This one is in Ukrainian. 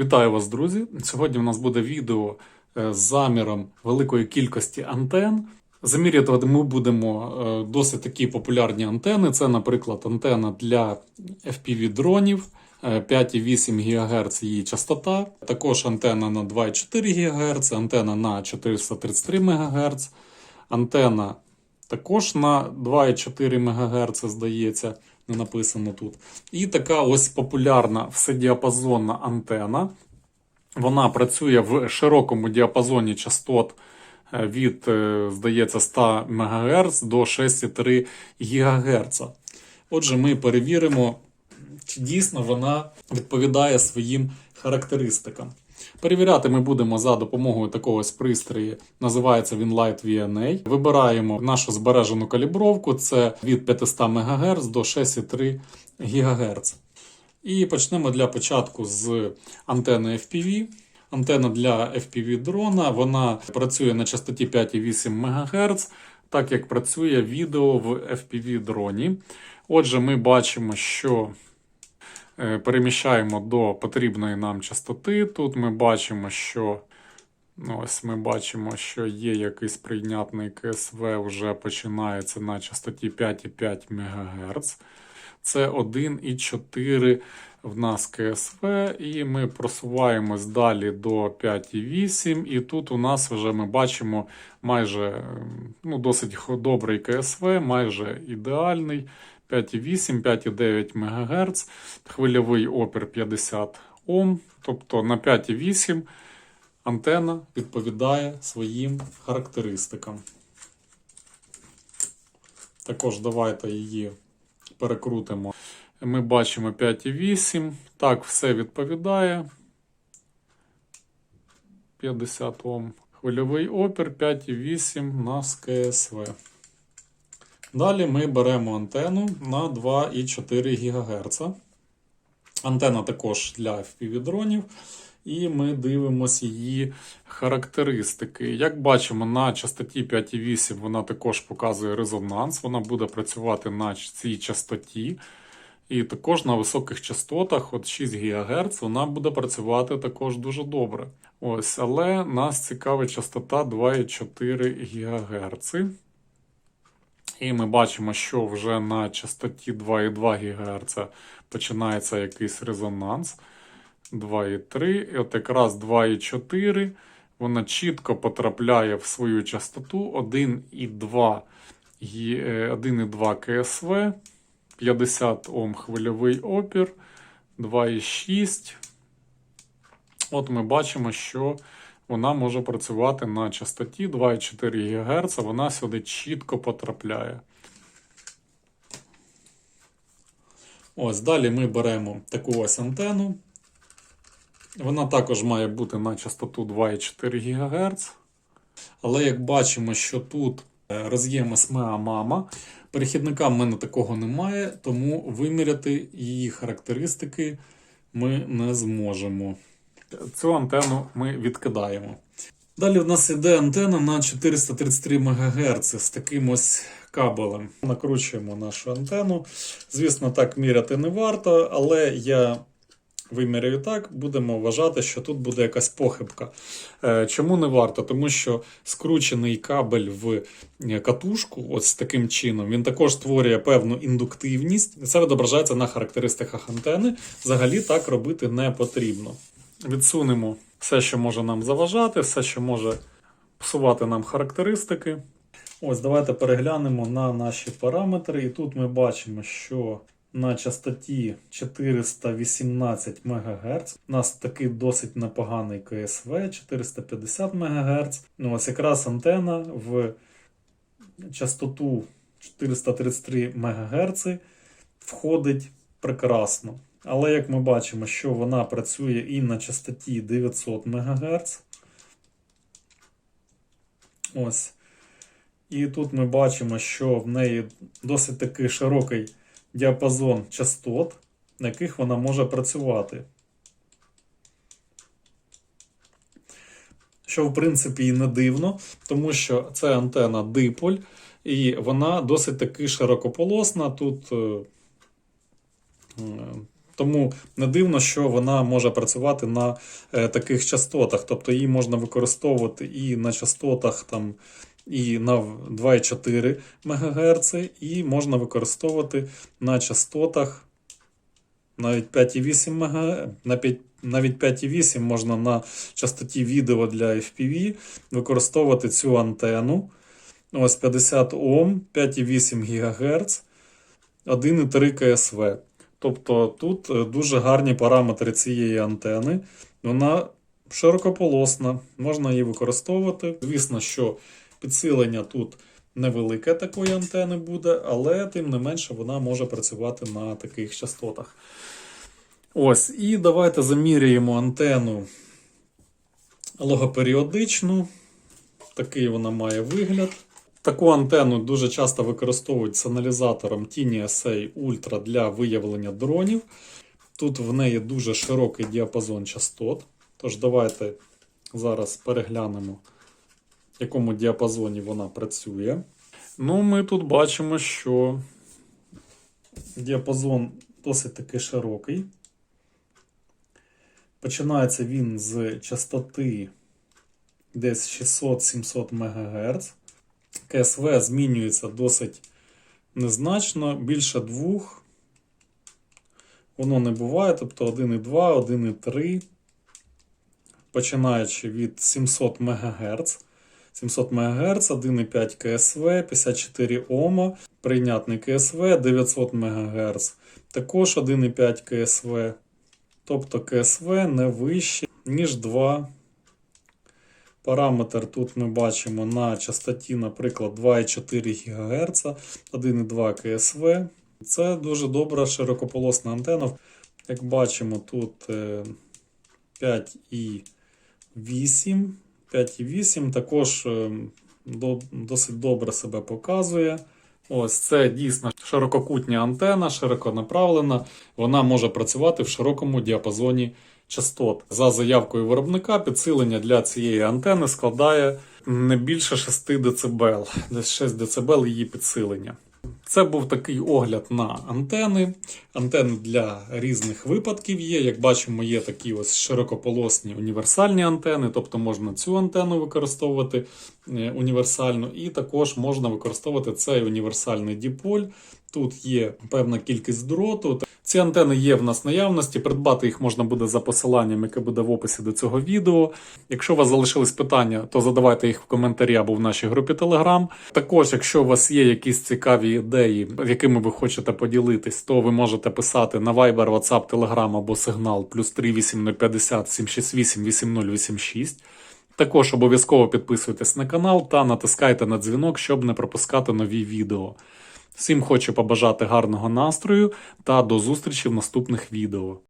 Вітаю вас, друзі! Сьогодні у нас буде відео е, з заміром великої кількості антен. Замірювати ми будемо е, досить такі популярні антени. Це, наприклад, антена для FPV-дронів. е, 5,8 ГГц її частота, також антена на 2,4 ГГц, антена на 433 МГц, антена також на 2,4 МГц, здається, не написано тут. І така ось популярна вседіапазонна антена. Вона працює в широкому діапазоні частот е, від, е, здається, 100 МГц до 6,3 ГГц. Отже, ми перевіримо, чи дійсно вона відповідає своїм характеристикам. Перевіряти ми будемо за допомогою такого ось пристрою, називається він Light VNA. Вибираємо нашу збережену калібровку, це від 500 МГц до 6,3 ГГц. І почнемо для початку з антени FPV. Антена для FPV дрона вона працює на частоті 5,8 МГц, так як працює відео в FPV дроні. Отже, ми бачимо, що переміщаємо до потрібної нам частоти. Тут ми бачимо, що ну, ось ми бачимо, що є якийсь прийнятний КСВ, вже починається на частоті 5,5 МГц. Це 1,4 в нас КСВ, і ми просуваємось далі до 5,8. І тут у нас вже ми бачимо майже ем, ну, досить добрий КСВ, майже ідеальний. 5,8, 5,9 МГц, хвильовий опір 50 Ом. Тобто на 5,8 антена відповідає своїм характеристикам. Також давайте її перекрутимо. Ми бачимо 5,8. Так, все відповідає. 50 Ом. Хвильовий опір 5,8 на КСВ. Далі ми беремо антенну на 2,4 ГГц. Антенна також для FPV-дронів. І ми дивимося її характеристики. Як бачимо, на частоті 5,8 вона також показує резонанс. Вона буде працювати на цій частоті. І також на високих частотах, от 6 ГГц, вона буде працювати також дуже добре. Ось, але нас цікавить частота 2,4 ГГц. І ми бачимо, що вже на частоті 2,2 ГГц починається якийсь резонанс. 2,3. І от якраз 2,4. Вона чітко потрапляє в свою частоту 1,2 е, 1,2 КСВ, 50 Ом хвильовий опір, 2,6. От ми бачимо, що вона може працювати на частоті 2,4 ГГц, вона сюди чітко потрапляє. Ось далі ми беремо таку ось антенну. Вона також має бути на частоту 2,4 ГГц. Але як бачимо, що тут е, роз'єм SMA мама, перехідника в мене такого немає, тому виміряти її характеристики ми не зможемо. Цю антенну ми відкидаємо. Далі в нас іде антенна на 433 МГц з таким ось кабелем. Накручуємо нашу антенну. Звісно, так міряти не варто, але я виміряю так, будемо вважати, що тут буде якась похибка. Е, Чому не варто? Тому що скручений кабель в е, катушку, ось таким чином, він також створює певну індуктивність. Це відображається на характеристиках антени. Взагалі так робити не потрібно. Відсунемо все, що може нам заважати, все, що може псувати нам характеристики. Ось, давайте переглянемо на наші параметри. І тут ми бачимо, що на частоті 418 МГц у нас такий досить непоганий КСВ 450 МГц. Ну, ось якраз антена в частоту 433 МГц входить прекрасно. Але як ми бачимо, що вона працює і на частоті 900 МГц. Ось. І тут ми бачимо, що в неї досить такий широкий діапазон частот, на яких вона може працювати. Що, в принципі, і не дивно, тому що це антена диполь, і вона досить таки широкополосна. Тут е, е, Тому не дивно, що вона може працювати на е, таких частотах. Тобто її можна використовувати і на частотах там. І на 2,4 МГц, і можна використовувати на частотах навіть 5,8 МГц, навіть 5,8 можна на частоті відео для FPV використовувати цю антенну. Ось 50 Ом, 5,8 ГГц, 1,3 КСВ. Тобто тут е, дуже гарні параметри цієї антени. Вона широкополосна, можна її використовувати. Звісно, що підсилення тут невелике такої антени буде, але тим не менше вона може працювати на таких частотах. Ось, і давайте заміряємо антенну логоперіодичну. Такий вона має вигляд. Таку антенну дуже часто використовують з аналізатором Tiny SA Ultra для виявлення дронів. Тут в неї дуже широкий діапазон частот. Тож давайте зараз переглянемо, в якому діапазоні вона працює. Ну, ми тут бачимо, що діапазон досить таки широкий. Починається він з частоти десь 600-700 МГц. КСВ змінюється досить незначно, більше двох. Воно не буває, тобто 1,2, 1,3, починаючи від 700 МГц. 700 МГц, 1,5 КСВ, 54 Ома, прийнятний КСВ, 900 МГц, також 1,5 КСВ. Тобто КСВ не вище, ніж 2. Параметр тут ми бачимо на частоті, наприклад, 2,4 ГГц, 1,2 КСВ. Це дуже добра широкополосна антенна. Як бачимо, тут е, 5,8. 5,8 також е, досить добре себе показує. Ось це дійсно ширококутня антена, широко направлена. Вона може працювати в широкому діапазоні частот. За заявкою виробника, підсилення для цієї антени складає не більше 6 дБ, десь 6 дБ її підсилення. Це був такий огляд на антени. Антени для різних випадків є. Як бачимо, є такі ось широкополосні універсальні антени, тобто можна цю антенну використовувати е, універсальну, і також можна використовувати цей універсальний діполь. Тут є певна кількість дроту. Ці антени є в нас наявності. Придбати їх можна буде за посиланням, яке буде в описі до цього відео. Якщо у вас залишились питання, то задавайте їх в коментарі або в нашій групі Telegram. Також, якщо у вас є якісь цікаві ідеї, якими ви хочете поділитись, то ви можете писати на Viber, WhatsApp, Telegram або Signal плюс 38050 768 8086. Також обов'язково підписуйтесь на канал та натискайте на дзвінок, щоб не пропускати нові відео. Всім хочу побажати гарного настрою та до зустрічі в наступних відео.